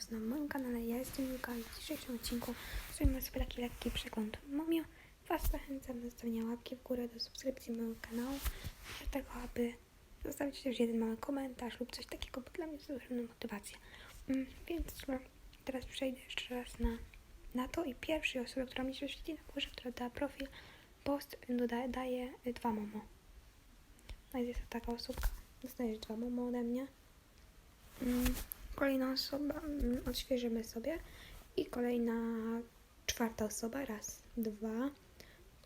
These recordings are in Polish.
Was na moim kanale. Ja jestem Julka i w dzisiejszym odcinku zrobimy sobie taki lekki przegląd Momio. Was zachęcam do zostawienia łapki w górę, do subskrypcji mojego kanału, do tego, aby zostawić też jeden mały komentarz lub coś takiego, bo dla mnie to ogromna motywacja. Mm, Więc teraz przejdę jeszcze raz na, na to i pierwszej osobie, która mi się świeci na górze, która da profil, post dodaje, daje y, dwa momo. No i jest to taka osobka. Dostajesz dwa momo ode mnie. Mm, Kolejna osoba, mm, odświeżymy sobie. I kolejna czwarta osoba. Raz, dwa,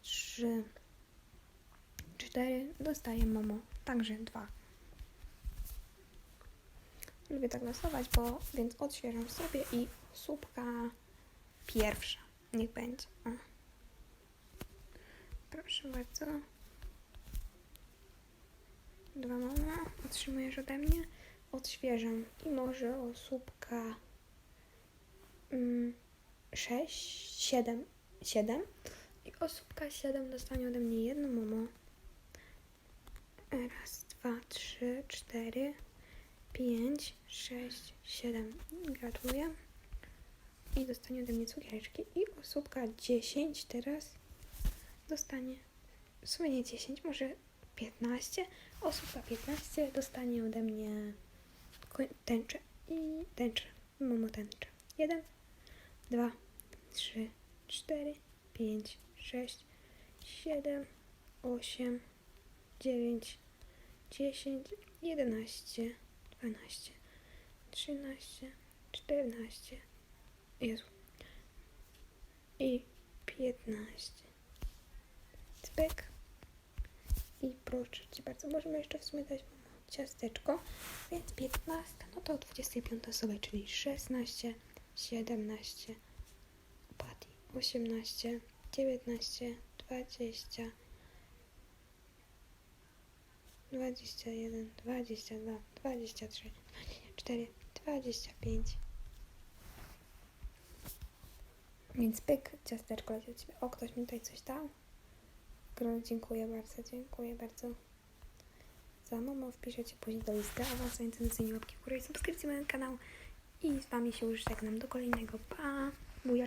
trzy, cztery. Dostaje momo. Także dwa. Lubię tak losować, bo więc odświeżam sobie i słupka pierwsza. Niech będzie. O. Proszę bardzo. Dwa mama otrzymujesz ode mnie. Odświeżam i może osóbka 6, 7, 7 i osóbka 7 dostanie ode mnie jedno momo. Raz, dwa, trzy, cztery, pięć, sześć, siedem. Gratuluję. I dostanie ode mnie cukiereczki. I osóbka 10 teraz dostanie w sumie nie 10, może 15. Osóbka 15 dostanie ode mnie tęczę i tęczę. Mamo tęczę. 1, 2, 3, 4, 5, 6, 7, 8, 9, 10, 11, 12, 13, 14, Jezu. I 15. Spek. I proszę Cię bardzo, możemy jeszcze w sumie dać ciasteczko, więc 15, no to o 25 osobie, czyli 16, 17, Patty, 18, 19, 20, 21, 22, 23, 24, 25. Więc pyk, ciasteczko leci od Ciebie. O, ktoś mi tutaj coś dał? Gro, dziękuję bardzo, dziękuję bardzo za momo. Wpiszecie później do listy awansującej łapki w górę i subskrypcji mojego kanału. I z Wami się już żegnam do kolejnego. Pa!